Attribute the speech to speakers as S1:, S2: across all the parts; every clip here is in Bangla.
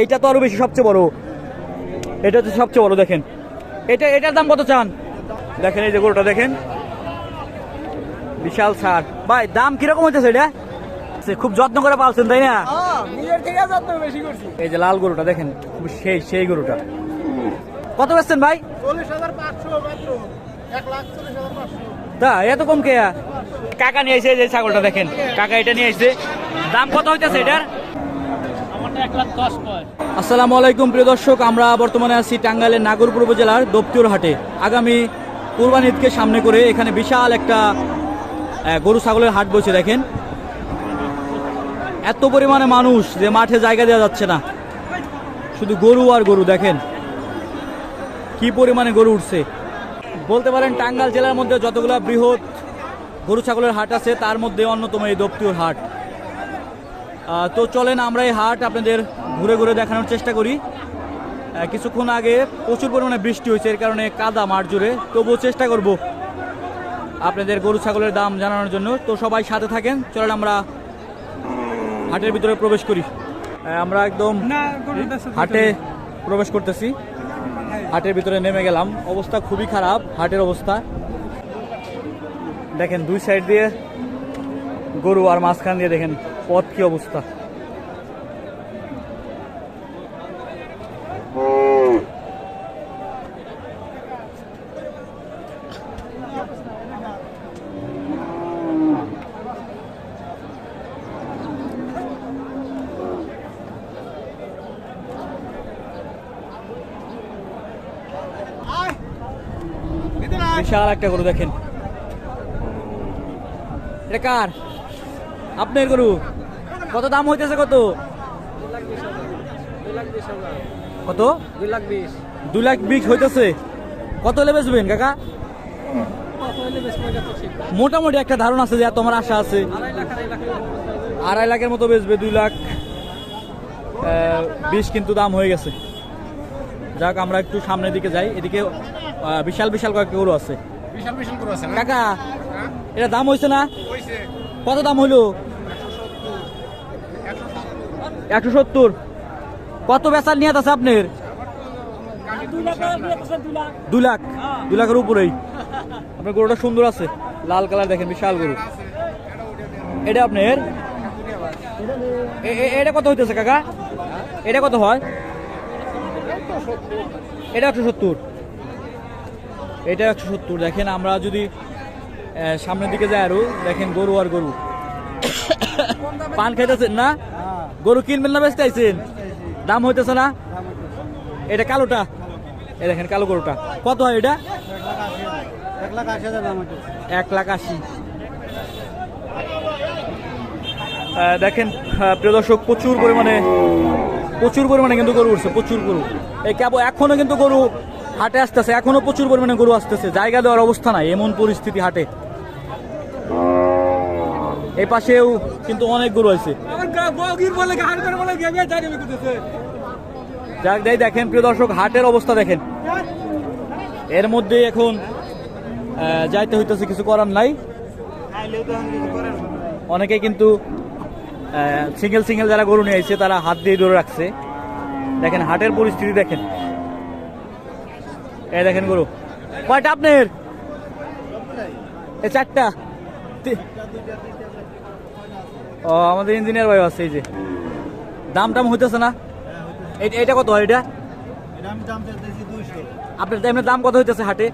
S1: এইটা তো আরও বেশি সবচেয়ে বড়। এটা হচ্ছে সবচেয়ে বড় দেখেন। এটা এটার দাম কত চান? দেখেন এই যে গরুটা দেখেন। বিশাল ছাড় ভাই দাম কীরকম হইতেছে এটা? খুব যত্ন করে পালছেন তাই না?
S2: করছি।
S1: এই যে লাল গরুটা দেখেন খুব সেই সেই গরুটা। কত বেচছেন ভাই? তা এত কম কে? কাকা নিয়ে এসে এই যে ছাগলটা দেখেন। কাকা এটা নিয়ে এসেছে দাম কত হইতেছে এটার? আসসালামু আলাইকুম, প্রিয় দর্শক। আমরা বর্তমানে আছি টাঙ্গাইলের নাগরপুর উপজেলার দপ্তির হাটে। আগামী কুরবানি ঈদকে সামনে করে এখানে বিশাল একটা গরু ছাগলের হাট বসে, দেখেন। এত পরিমাণে মানুষ যে মাঠে জায়গা দেওয়া যাচ্ছে না। শুধু গরু আর গরু, দেখেন। কি পরিমাণে গরু উঠছে। বলতে পারেন, টাঙ্গাইল জেলার মধ্যে যতগুলো বৃহৎ গরু ছাগলের হাট আছে, তার মধ্যে অন্যতম এই দপ্তির হাট। তো চলেন আমরা এই হাট আপনাদের ঘুরে ঘুরে দেখানোর চেষ্টা করি। কিছুক্ষণ আগে প্রচুর পরিমাণে বৃষ্টি হয়েছে এর কারণে কাদা মাঠ জুড়ে তবুও চেষ্টা করব আপনাদের গরু ছাগলের দাম জানানোর জন্য। তো সবাই সাথে থাকেন চলেন আমরা হাটের ভিতরে প্রবেশ করি। আমরা একদম হাটে প্রবেশ করতেছি। হাটের ভিতরে নেমে গেলাম। অবস্থা খুবই খারাপ হাটের অবস্থা। দেখেন দুই সাইড দিয়ে গরু আর মাঝখান দিয়ে দেখেন পথ কি অবস্থা? বিশাল একটা গরু দেখেন। এটা কার? আপনার গরু? কত দাম হইতেছে কত? কত?
S2: দুই লাখ বিশ
S1: দু লাখ বিশ হইতেছে। কত হলে বেচবেন কাকা? মোটামুটি একটা ধারণা আছে যে তোমার আশা আছে। আড়াই লাখের মতো বেচবে দুই লাখ বিশ কিন্তু দাম হয়ে গেছে। যাক আমরা একটু সামনের দিকে যাই। এদিকে বিশাল বিশাল কয়েকটা গরু আছে। কাকা এটা দাম হয়েছে না? কত দাম হইল? একশো সত্তর। কত বেচার নিয়ে আছে আপনার? দু লাখ। দু লাখের উপরেই। আপনার গরুটা সুন্দর আছে। লাল কালার দেখেন, বিশাল গরু। এটা আপনার? এটা কত হইতেছে কাকা? এটা কত হয়? এটা একশো সত্তর। এটা একশো সত্তর। দেখেন, আমরা যদি সামনের দিকে যাই আরও, দেখেন গরু আর গরু। পান খাইতেছেন না? গরু কিনবেন না বেচতে আইছেন দাম হইতেছে না? এটা কালোটা। এই দেখেন কালো গরুটা। কত হয় এটা?
S2: এক লাখ আশি।
S1: দেখেন প্রিয় দর্শক, প্রচুর পরিমাণে প্রচুর পরিমাণে কিন্তু গরু উঠছে, প্রচুর গরু। এই কেবল এখনও কিন্তু গরু হাটে আসতেছে, এখনও প্রচুর পরিমাণে গরু আসতেছে। জায়গা দেওয়ার অবস্থা নাই, এমন পরিস্থিতি হাটে। এই পাশেও কিন্তু অনেক গরু আছে। যাক দেয় দেখেন, প্রিয় দর্শক, হাটের অবস্থা দেখেন। এর মধ্যে এখন যাইতে হইতেছে, কিছু করার নাই। অনেকে কিন্তু সিঙ্গেল সিঙ্গেল যারা গরু নিয়ে এসেছে তারা হাত দিয়ে ধরে রাখছে। দেখেন, হাটের পরিস্থিতি দেখেন। এই দেখেন গরু। কয়টা আপনার? এই চারটা। ও আমাদের ইঞ্জিনিয়ার ভাই আছে এই যে। দাম টাম হইতেছে না? এটা এইটা কত হয় এটা? আপনার এমনি দাম কত হইতেছে হাটে?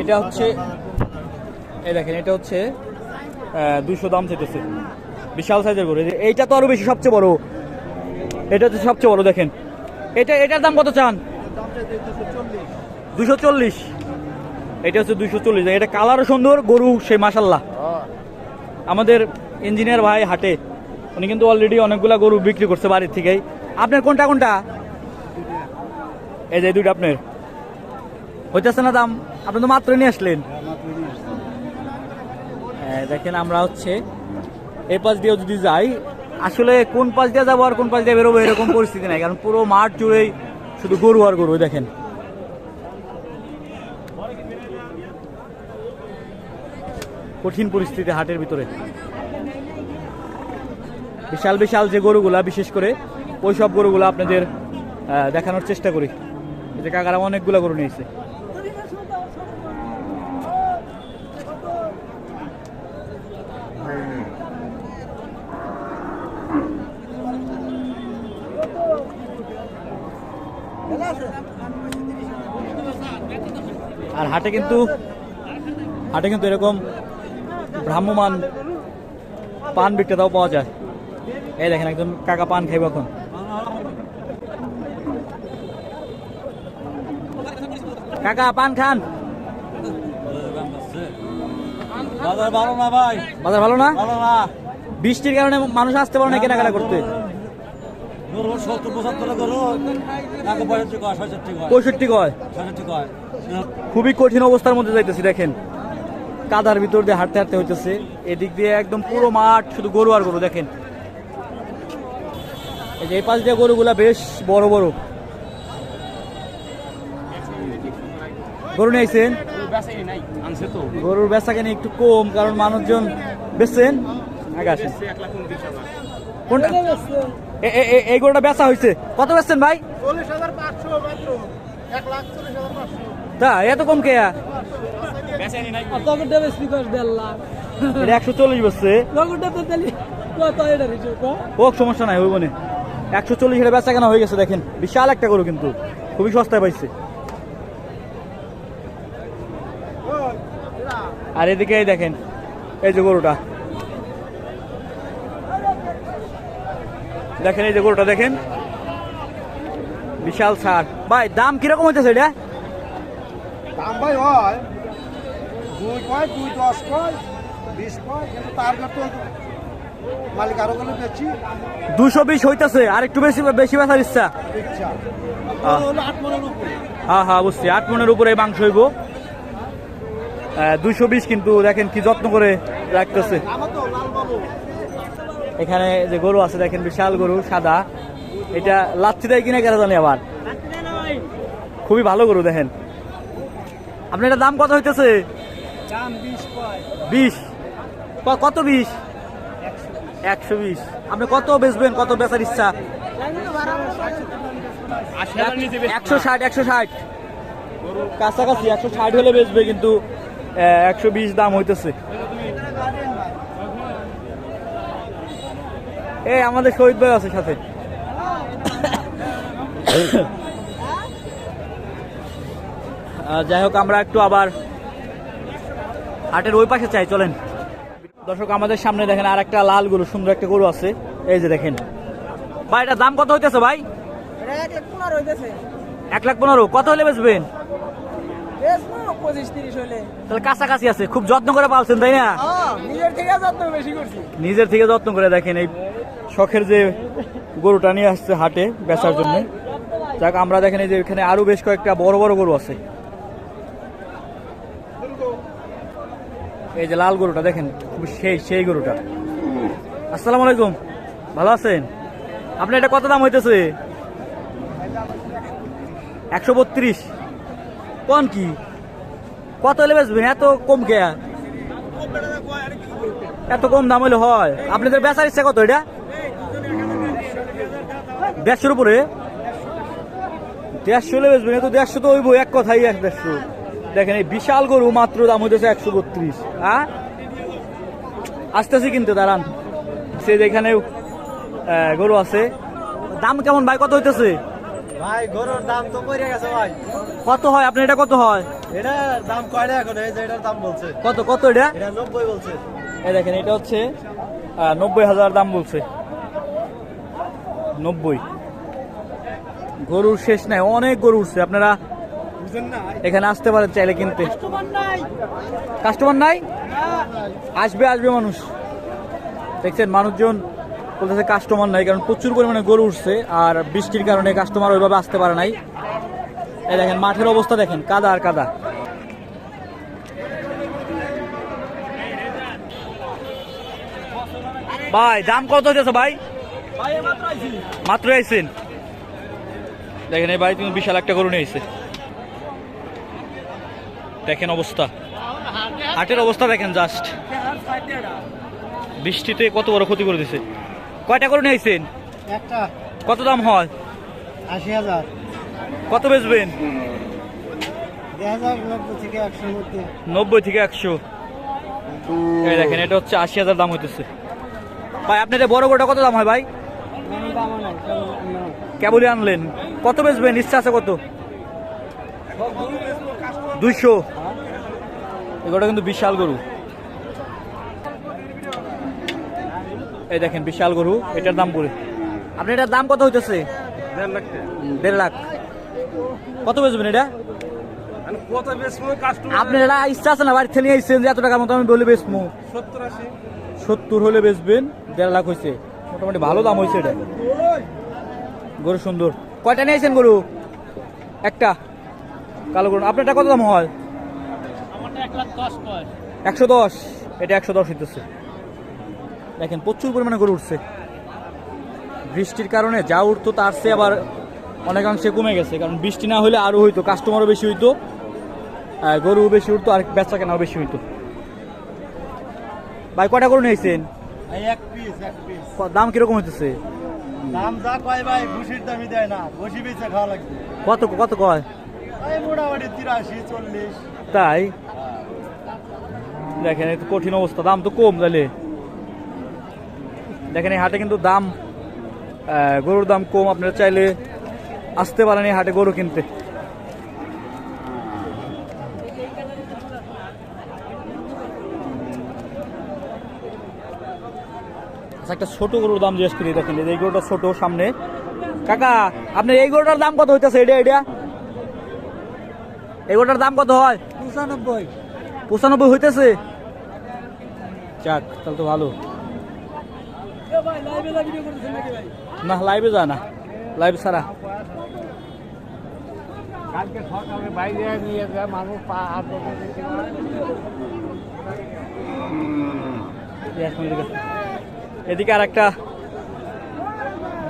S1: এটা হচ্ছে এই দেখেন এটা হচ্ছে দুশো দাম চাইতেছে। বিশাল সাইজের গরু। এইটা তো আরও বেশি সবচেয়ে বড়। এটা হচ্ছে সবচেয়ে বড় দেখেন। এটা এটার দাম কত চান?
S2: দুশো চল্লিশ।
S1: দুশো চল্লিশ। এটা হচ্ছে দুশো চল্লিশ। এটা কালারও সুন্দর গরু সেই মাসাল্লাহ আমাদের ইঞ্জিনিয়ার ভাই হাটে উনি কিন্তু অলরেডি অনেকগুলা গরু বিক্রি করছে বাড়ির থেকেই। আপনার কোনটা কোনটা? এই যে দুইটা আপনার। হইতেছে না দাম? আপনি তো মাত্র নিয়ে আসলেন। হ্যাঁ, দেখেন আমরা হচ্ছে এই পাশ দিয়েও যদি যাই আসলে কোন পাশ দিয়ে যাব আর কোন পাশ দিয়ে বেরোবো এরকম পরিস্থিতি নাই কারণ পুরো মাঠ জুড়েই শুধু গরু আর গরু দেখেন। কঠিন পরিস্থিতি হাটের ভিতরে। বিশাল বিশাল যে গরুগুলা, বিশেষ করে ওই সব গরুগুলো আপনাদের দেখানোর চেষ্টা করি। যে কাকারা অনেকগুলো গরু নিয়েছে। আর হাটে কিন্তু হাটে কিন্তু এরকম ভ্রাম্যমান পান বিক্রেতাও পাওয়া যায়। এই দেখেন একজন কাকা পান খাইব এখন। কাকা পান খান।
S3: বাজার ভালো না ভাই?
S1: বাজার ভালো না?
S3: ভালো না।
S1: বৃষ্টির কারণে মানুষ আসতে পারে না কেনাকাটা করতে।
S3: পঁয়ষট্টি কয়।
S1: খুবই কঠিন অবস্থার মধ্যে যাইতেছি দেখেন। কাদার ভিতর দিয়ে হাঁটতে হাঁটতে হইতেছে। এদিক দিয়ে একদম পুরো মাঠ শুধু গরু আর গরু দেখেন। এই যে এই পাশ দিয়ে গরুগুলা বেশ বড় বড়। গরু নিয়েছেন? গরুর বেচা কেন একটু কম কারণ মানুষজন বেচছেন। আগে আসেন। কোনটা? এই গরুটা বেচা হয়েছে কত বেচছেন ভাই?
S2: চল্লিশ হাজার পাঁচশো।
S1: তা এত কম কে? এটা একশো চল্লিশ ও সমস্যা নাই হইব না। একশো চল্লিশ এটা বেচা কেনা হয়ে গেছে দেখেন। বিশাল একটা গরু কিন্তু। খুবই সস্তায় পাইছে। আর এদিকে এই দেখেন এই যে গরুটা। দেখেন এই যে গরুটা দেখেন। বিশাল ছাড় ভাই দাম কীরকম হইতেছে এটা?
S2: দাম ভাই হয়। দুই কয় দুই দশ কয় বিশ কয় কিন্তু তার তো মালিক আরও
S1: দুশো বিশ? হইতেছে আর একটু বেশি বেশি বেচার ইচ্ছা।
S2: ইচ্ছা।
S1: আহ।
S2: হলো আট মনের উপরে।
S1: হ্যাঁ হ্যাঁ বুঝছি। আট মনের উপরে মাংস হইব। দুইশো বিশ কিন্তু দেখেন কি যত্ন করে রাখতেছে।
S2: আমার তো লাল বাবু
S1: এখানে যে গরু আছে দেখেন বিশাল গরু সাদা। এটা লাচ্ছি দেয় কিনা কেন জানি আবার? খুবই ভালো গরু দেখেন। আপনার এটা দাম কত হইতেছে?
S4: বিশ
S1: কত বিশ? একশো বিশ। আপনি কত বেচবেন? কত বেচার ইচ্ছা? একশো ষাট একশো ষাট। কাছাকাছি একশো ষাট হলে বেচবে কিন্তু একশো বিশ দাম হইতেছে। এই আমাদের শহীদ ভাই আছে সাথে। যাই হোক আমরা একটু আবার হাটের ওই পাশে চাই চলেন। দর্শক আমাদের সামনে দেখেন আর একটা লাল গরু সুন্দর একটা গরু আছে। এই যে দেখেন। ভাই এটার দাম কত হইতেছে ভাই?
S4: এক লাখ পনেরো
S1: কত হলে বেচবেন? তাহলে কাছাকাছি আছে খুব যত্ন করে পালছেন তাই না?
S4: নিজের থেকে যত্ন
S1: নিজের থেকে যত্ন করে দেখেন এই শখের যে গরুটা নিয়ে আসছে হাটে বেচার জন্য। যাক আমরা দেখেন এই যে এখানে আরও বেশ কয়েকটা বড় বড় গরু আছে। এই যে লাল গরুটা দেখেন সেই সেই গরুটা। আসসালামু আলাইকুম। ভালো আছেন? আপনার এটা কত দাম হইতেছে? একশো বত্রিশ। কোন কি? কত হলে বেচবেন? এত কম কে? এত কম দাম হলে হয়। আপনাদের বেচার ইচ্ছা কত এটা? দেড়শোর উপরে? দেড়শো হলে বেচবেন, এ তো দেড়শো তো হইব এক কথাই এক দেড়শো। দেখেন এই বিশাল গরু মাত্র দাম হইতেছে একশো বত্রিশ হ্যাঁ? আসতেছি কিন্তু দাঁড়ান। সে যেখানে গরু আছে। দাম কেমন ভাই? কত হইতেছে?
S3: ভাই গরুর দাম তো পড়ে গেছে ভাই।
S1: কত হয়? আপনার এটা কত হয়?
S3: এটা দাম কয়টা এখন? এই যে এটার দাম বলছে।
S1: কত কত এটা?
S3: এটা নব্বই বলছে।
S1: এই দেখেন এটা হচ্ছে আহ, নব্বই হাজার দাম বলছে। নব্বই। গরুর শেষ নাই অনেক গরু উঠছে। আপনারা এখানে আসতে পারে চাইলে কিনতে। কাস্টমার নাই। আসবে আসবে মানুষ। দেখছেন মানুষজন বলতেছে কাস্টমার নাই কারণ প্রচুর পরিমাণে গরু উঠছে আর বৃষ্টির কারণে কাস্টমার ওইভাবে আসতে পারে নাই। এই দেখেন মাঠের অবস্থা দেখেন কাদা আর কাদা। ভাই দাম কত হচ্ছে ভাই? মাত্র আইছেন। দেখেন এই ভাই তুমি বিশাল একটা গরু নিয়ে এসে দেখেন অবস্থা। হাটের অবস্থা দেখেন জাস্ট বৃষ্টিতে কত বড় ক্ষতি করে দিছে। কয়টা করে নিয়েছেন
S2: একটা।
S1: কত দাম হয়?
S2: আশি হাজার।
S1: কত বেচবেন?
S2: নব্বই থেকে
S1: নব্বই থেকে একশো। এই দেখেন এটা হচ্ছে আশি হাজার দাম হইতেছে। ভাই আপনাদের বড় গোটা কত দাম হয় ভাই? কেবলই আনলেন। কত বেচবেন? ইচ্ছা আছে কত? দুইশো। এগুলো কিন্তু বিশাল গরু। এই দেখেন বিশাল গরু। এটার দাম পড়ে আপনি এটার দাম কত হইতেছে?
S3: দেড় লাখ
S1: কত বেচবেন এটা? আপনার এটা ইচ্ছা আছে না বাড়ি থেকে নিয়ে যে এত টাকার মতো আমি বলে বেচবো?
S3: সত্তর আশি।
S1: সত্তর হলে বেচবেন দেড় লাখ হয়েছে মোটামুটি ভালো দাম হয়েছে এটা। গরু সুন্দর। কয়টা নিয়েছেন গরু? একটা। কালো গরু। আপনারটা কত দাম হয়? একশো দশ? এটা একশো দশ হইতেছে। দেখেন প্রচুর পরিমাণে গরু উঠছে। বৃষ্টির কারণে যা উঠতো তার চেয়ে আবার অনেকাংশে কমে গেছে। কারণ বৃষ্টি না হলে আরও হইতো কাস্টমারও বেশি হইতো গরু বেশি উঠতো আর বেচা কেনাও বেশি হইতো। ভাই কটা গরু নিয়েছেন?
S2: এক পিস এক পিস
S1: দাম কীরকম হইতেছে?
S2: দাম যা কয় ভাই দেয় না। ঘুষি বেচে খাওয়া লাগবে।
S1: কত কত কয়?
S2: মোটামুটি তিরাশি চল্লিশ।
S1: তাই? দেখেন, এই কঠিন অবস্থা, দাম তো কম তাহলে দেখেন, এই হাটে কিন্তু দাম গরুর দাম কম, আপনারা চাইলে আসতে পারেন এই হাটে গরু কিনতে। আচ্ছা একটা ছোট গরুর দাম জিজ্ঞেস করি, দেখেন, এই গরুটা ছোট, সামনে। কাকা আপনার এই গরুটার দাম কত হইতেছে? এটা এটা? এই গরুটার দাম কত হয়?
S2: পঁচানব্বই
S1: হইতেছে। যাক তাহলে তো ভালো। না লাইভে যা না। লাইভ ছাড়া। এদিকে আর একটা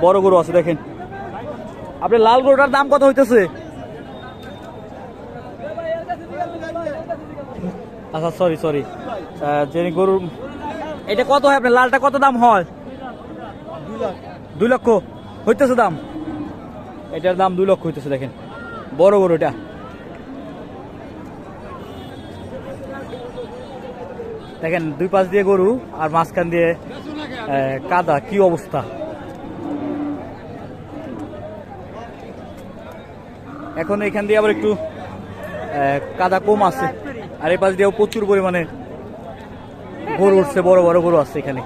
S1: বড় গরু আছে দেখেন। আপনি লাল গরুটার দাম কত হইতেছে? আচ্ছা সরি সরি যে গরু এটা কত হয় আপনার? লালটা কত দাম হয়? দুই লক্ষ। হইতেছে দাম? এটার দাম দুই লক্ষ হইতেছে, দেখেন। বড় গরু এটা। দেখেন, দুই পাশ দিয়ে গরু আর মাঝখান দিয়ে কাদা, কি অবস্থা? এখন এখান দিয়ে আবার একটু কাদা কম আছে। আর এই পাশ দিয়েও প্রচুর পরিমাণে গরু উঠছে বড় বড় গরু আছে এখানে।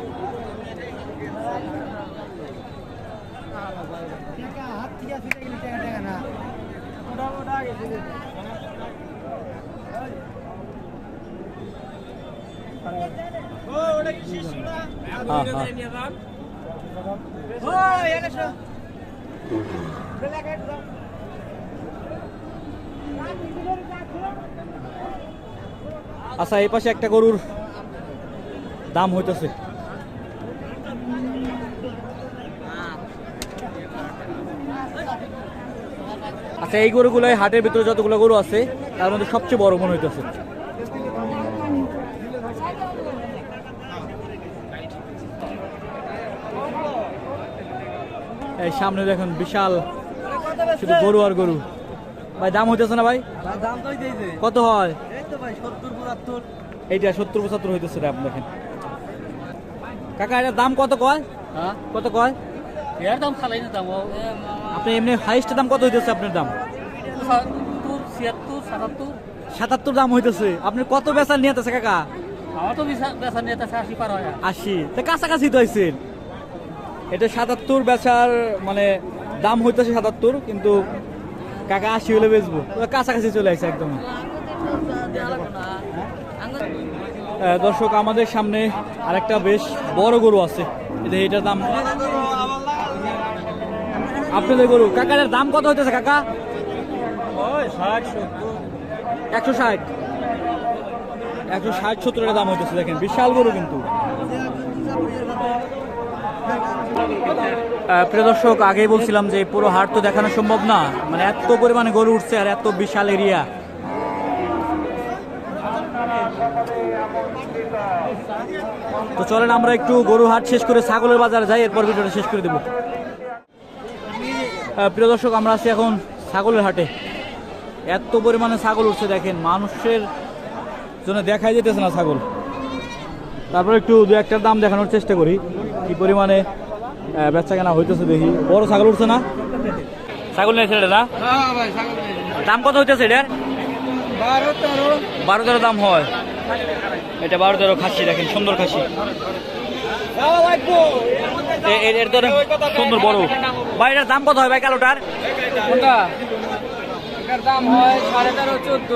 S1: আচ্ছা এই পাশে একটা গরুর দাম হইতেছে। আচ্ছা এই গরুগুলো এই হাটের ভিতরে যতগুলো গরু আছে তার মধ্যে সবচেয়ে বড় মনে হইতেছে। এই সামনে দেখুন বিশাল শুধু গরু আর গরু। ভাই দাম হইতেছে না ভাই? কত হয়? এইটা সত্তর পঁচাত্তর হইতেছে রে আপনি দেখেন। কাকা এটার দাম কত কয়?
S2: হ্যাঁ?
S1: কত কয়?
S2: এর দাম খালাই না দাম
S1: আপনি এমনি হাইস্ট দাম কত হইতেছে আপনার দাম?
S2: ছিয়াত্তর সাতাত্তর।
S1: সাতাত্তর দাম হইতেছে। আপনি কত বেচার নিয়ে আছে কাকা?
S2: আমার তো বেচা নিয়ে আশি পার হয়।
S1: আশি। তা কাছাকাছি তো হয়েছেন এটা সাতাত্তর বেচার মানে দাম হইতেছে সাতাত্তর কিন্তু কাকা আশি হলে বেচবো। কাছাকাছি চলে আসছে একদম। দর্শক আমাদের সামনে আরেকটা বেশ বড় গরু আছে। এটা এটার দাম আপনাদের গরু কাকার দাম কত হইতেছে কাকা? একশো ষাট। একশো ষাট সত্তর টাকা দাম হইতেছে দেখেন বিশাল গরু কিন্তু। প্রিয় দর্শক আগেই বলছিলাম যে পুরো হাট তো দেখানো সম্ভব না। মানে এত পরিমাণে গরু উঠছে আর এত বিশাল এরিয়া। তো চলেন আমরা একটু গরু হাট শেষ করে ছাগলের বাজারে যাই এরপর ভিডিওটা শেষ করে দেবো। প্রিয় দর্শক আমরা আছি এখন ছাগলের হাটে। এত পরিমাণে ছাগল উঠছে দেখেন মানুষের জন্য দেখাই যেতেছে না ছাগল। তারপর একটু দু একটার দাম দেখানোর চেষ্টা করি কি পরিমাণে বেচা কেনা হইতেছে দেখি। বড় ছাগল উঠছে না? ছাগল নিয়েছে এটা না
S4: হ্যাঁ ছাগল
S1: দাম কত হইতেছে এটার?
S4: বারো তেরো।
S1: বারো তেরো দাম হয়। এটা বারো তেরো খাসি দেখেন সুন্দর খাসি। এর তো সুন্দর বড়। ভাই এটার দাম কত হয় ভাই কালোটার?
S4: দাম হয় সাড়ে তেরো চোদ্দ।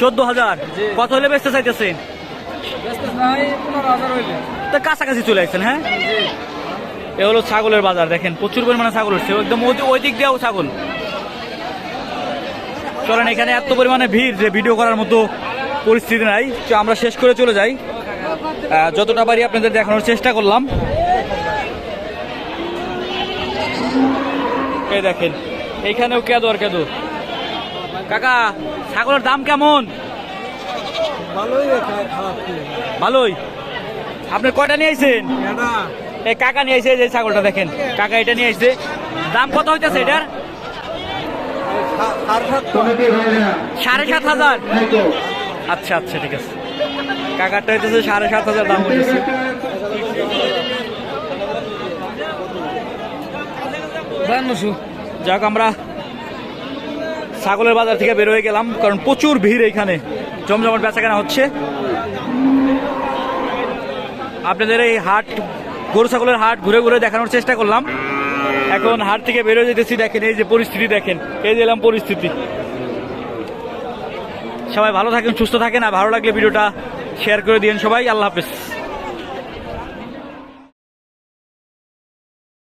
S1: চোদ্দ হাজার। কত হলে বেচতে চাইতেছেন তো কাছাকাছি চলে আসছেন হ্যাঁ? এ হলো ছাগলের বাজার দেখেন প্রচুর পরিমাণে ছাগল উঠছে। একদম ওই দিক দিয়েও ছাগল। চলেন এখানে এত পরিমাণে ভিড় যে ভিডিও করার মতো পরিস্থিতি নাই। তো আমরা শেষ করে চলে যাই। যতটা পারি আপনাদের দেখানোর চেষ্টা করলাম। এই দেখেন এইখানেও কেদো আর কেদো কাকা ছাগলের দাম কেমন?
S3: ভালোই
S1: আপনি কয়টা নিয়ে আইছেন? এই কাকা নিয়ে আইছে যে ছাগলটা দেখেন। কাকা এটা নিয়ে আইছে। দাম কত হইতেছে এটার? সাড়ে সাত হাজার। আচ্ছা আচ্ছা ঠিক আছে। কাকারটা হইতেছে সাড়ে সাত হাজার দাম হইতেছে যাক, আমরা ছাগলের বাজার থেকে বের হয়ে গেলাম, কারণ প্রচুর ভিড় এখানে। জমজমাট বেচা কেনা হচ্ছে। আপনাদের এই হাট, গরু ছাগলের হাট ঘুরে ঘুরে দেখানোর চেষ্টা করলাম। এখন হাট থেকে বেরোয় যেতেছি, দেখেন এই যে পরিস্থিতি দেখেন। এই যে এলাম পরিস্থিতি। সবাই ভালো থাকেন, সুস্থ থাকেন, আর ভালো লাগলে ভিডিওটা শেয়ার করে দিন সবাই। আল্লাহ হাফেজ।